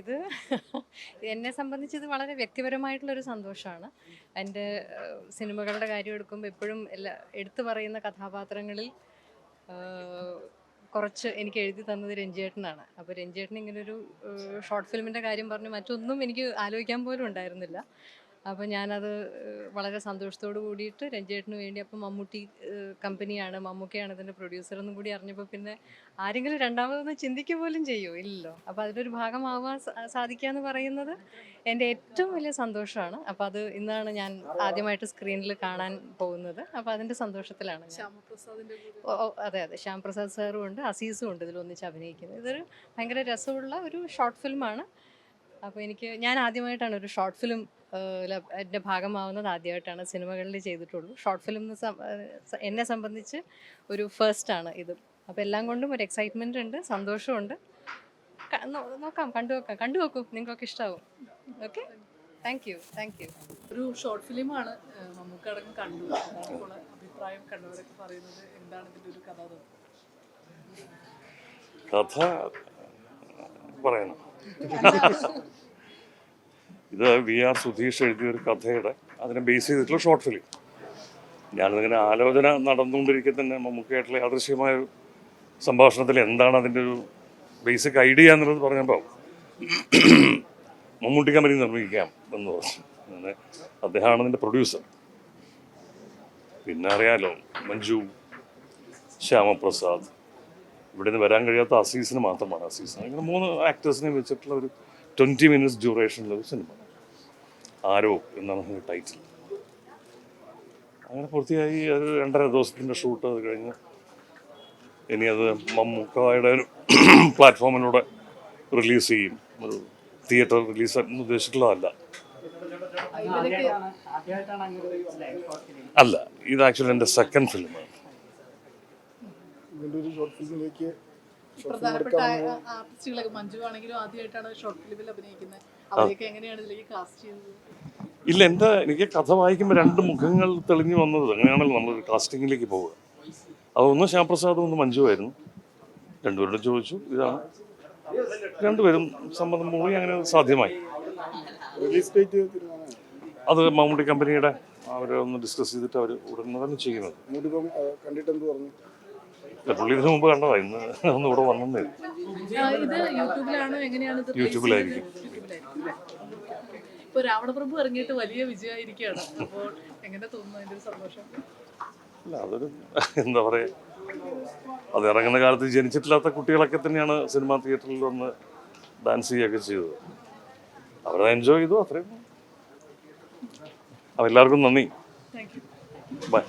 ഇത് എന്നെ സംബന്ധിച്ച് ഇത് വളരെ വ്യക്തിപരമായിട്ടുള്ളൊരു സന്തോഷമാണ്. എന്റെ സിനിമകളുടെ കാര്യം എടുക്കുമ്പോൾ എപ്പോഴും എല്ലാ എടുത്തു പറയുന്ന കഥാപാത്രങ്ങളിൽ കുറച്ച് എനിക്ക് എഴുതി തന്നത് രഞ്ജിയേട്ടനാണ്. അപ്പോൾ രഞ്ജിയേട്ടൻ ഇങ്ങനൊരു ഷോർട്ട് ഫിലിമിന്റെ കാര്യം പറഞ്ഞു മറ്റൊന്നും എനിക്ക് ആലോചിക്കാൻ പോലും ഉണ്ടായിരുന്നില്ല. അപ്പോൾ ഞാനത് വളരെ സന്തോഷത്തോട് കൂടിയിട്ട് രഞ്ജേട്ടന് വേണ്ടി അപ്പം മമ്മൂട്ടി കമ്പനിയാണ് മമ്മൂക്കയാണ് ഇതിന്റെ പ്രൊഡ്യൂസർ എന്നും കൂടി അറിഞ്ഞപ്പോൾ പിന്നെ ആരെങ്കിലും രണ്ടാമതൊന്ന് ചിന്തിക്കുക പോലും ചെയ്യുമോ ഇല്ലല്ലോ. അപ്പോൾ അതിലൊരു ഭാഗമാവാൻ സാധിക്കുക എന്ന് പറയുന്നത് എന്റെ ഏറ്റവും വലിയ സന്തോഷമാണ്. അപ്പോൾ അത് ഇന്നാണ് ഞാൻ ആദ്യമായിട്ട് സ്ക്രീനിൽ കാണാൻ പോകുന്നത്. അപ്പോൾ അതിന്റെ സന്തോഷത്തിലാണ് അതെ അതെ. ശ്യാം പ്രസാദ് സാറും ഉണ്ട് അസീസും ഉണ്ട് ഇതിൽ ഒന്നിച്ച് അഭിനയിക്കുന്നത്. ഇതൊരു ഭയങ്കര രസമുള്ള ഒരു ഷോർട്ട് ഫിലിമാണ് അപ്പോൾ എനിക്ക് ഞാൻ ആദ്യമായിട്ടാണ് ഒരു ഷോർട്ട് ഫിലിം എന്റെ ഭാഗമാവുന്നത് ആദ്യമായിട്ടാണ് സിനിമകളിൽ ചെയ്തിട്ടുള്ളൂ. ഷോർട്ട് ഫിലിം എന്നെ സംബന്ധിച്ച് ഒരു ഫസ്റ്റാണ് ഇത്. അപ്പോൾ എല്ലാം കൊണ്ടും ഒരു എക്സൈറ്റ്മെന്റ് ഉണ്ട് സന്തോഷമുണ്ട്. നോക്കാം കണ്ടു നോക്കാം. കണ്ടു നോക്കൂ നിങ്ങൾക്കൊക്കെ ഇഷ്ടമാവും okay thank you thank you ഒരു ഷോർട്ട് ഫിലിമാണ് നമുക്ക് അടക്കം കണ്ടു. അഭിപ്രായം കണ്ടവരൊക്കെ പറയുന്നത് എന്താണ് ഇതിന്റെ ഒരു കഥ. കഥ പറയണം. ഇത് വി ആർ സുധീഷ് എഴുതിയ ഒരു കഥയുടെ അതിനെ ബേസ് ചെയ്തിട്ടുള്ള ഷോർട്ട് ഫിലിം. ഞാനിതിങ്ങനെ ആലോചന നടന്നുകൊണ്ടിരിക്കെ തന്നെ മമ്മൂക്കായിട്ടുള്ള യാദൃശ്യമായ ഒരു സംഭാഷണത്തിൽ എന്താണ് അതിന്റെ ഒരു ബേസിക് ഐഡിയ എന്നുള്ളത് പറഞ്ഞപ്പോൾ മമ്മൂട്ടി കമ്പനി നിർമ്മിക്കാം എന്ന് പറഞ്ഞു. അങ്ങനെ അദ്ദേഹമാണ് അതിന്റെ പ്രൊഡ്യൂസർ. പിന്നെ അറിയാലോ മഞ്ജു ശ്യാമപ്രസാദ്. ഇവിടെ നിന്ന് വരാൻ കഴിയാത്ത അസീസിന് മാത്രമാണ് അസീസ്. അങ്ങനെ മൂന്ന് ആക്ടേഴ്സിനെ വെച്ചിട്ടുള്ള ഒരു ട്വന്റി മിനിറ്റ്സ് ഡ്യൂറേഷനിലൊരു സിനിമ ആരോ എന്നാണ് അതിന്റെ ടൈറ്റിൽ അങ്ങനെ പൂർത്തിയായി അത് രണ്ടര ദിവസത്തിന്റെ ഷൂട്ട് അത് കഴിഞ്ഞ് ഇനി അത് മമ്മൂക്കായുടെ ഒരു പ്ലാറ്റ്ഫോമിലൂടെ റിലീസ് ചെയ്യും. ഒരു തിയേറ്റർ റിലീസ് ഉദ്ദേശിച്ചിട്ടുള്ളതല്ല. അല്ല ഇത് ആക്ച്വലി എന്റെ സെക്കൻഡ് ഫിലിമാണ് പ്രധാനപ്പെട്ട ആർട്ടിസ്റ്റുകളൊക്കെ മഞ്ജു ആണെങ്കിലും ആദ്യമായിട്ടാണ് ഷോർട്ട് ഫിലിമിൽ അഭിനയിക്കുന്നത്. ഇല്ല എന്റെ എനിക്ക് കഥ വായിക്കുമ്പോൾ രണ്ട് മുഖങ്ങൾ തെളിഞ്ഞു വന്നത് അങ്ങനെയാണല്ലോ നമ്മൾ കാസ്റ്റിങ്ങിലേക്ക് പോവുക. അതൊന്ന് ശ്യാമപ്രസാദും ഒന്ന് മഞ്ജുവായിരുന്നു രണ്ടുപേരോട് ചോദിച്ചു ഇതാണ്. രണ്ടുപേരും സംബന്ധം മൂളി അങ്ങനെ സാധ്യമായി. റിലീസ് ഡേറ്റ് അത് മമ്മൂട്ടി കമ്പനിയുടെ അവരെ ഒന്ന് ഡിസ്കസ് ചെയ്തിട്ട് അവർ ഉടനെ തന്നെ ചെയ്യുന്നത്. മൂടിപ്പം കണ്ടിട്ട് എന്ത് പറഞ്ഞു? ഇല്ല, പുള്ളി ഇതിനു മുമ്പ് കണ്ടതാ ഇന്ന് ഒന്ന് ഇവിടെ വന്നേ ആ, ഇത് യൂട്യൂബിലാണോ എങ്ങനെയാണ് ഇത് യൂട്യൂബിലായിരിക്കും. ഇപ്പൊ രാവണപ്രഭു ഇറങ്ങിയിട്ട് വലിയ വിജയമായിരിക്കുകയാണ്. അപ്പോൾ എങ്ങനെ തോന്നുന്നു അതിന്റെ ഒരു സന്തോഷം? അല്ല അതൊരു എന്താ പറയാ അത് ഇറങ്ങുന്ന കാലത്ത് ജനിച്ചിട്ടില്ലാത്ത കുട്ടികളൊക്കെ തന്നെയാണ് സിനിമാ തിയേറ്ററിൽ വന്ന് ഡാൻസ് ചെയ്യുകയൊക്കെ ചെയ്തത്. അവരത് എൻജോയ് ചെയ്തു അത്രയും അവരെല്ലാവർക്കും എല്ലാവർക്കും നന്ദി. ബൈ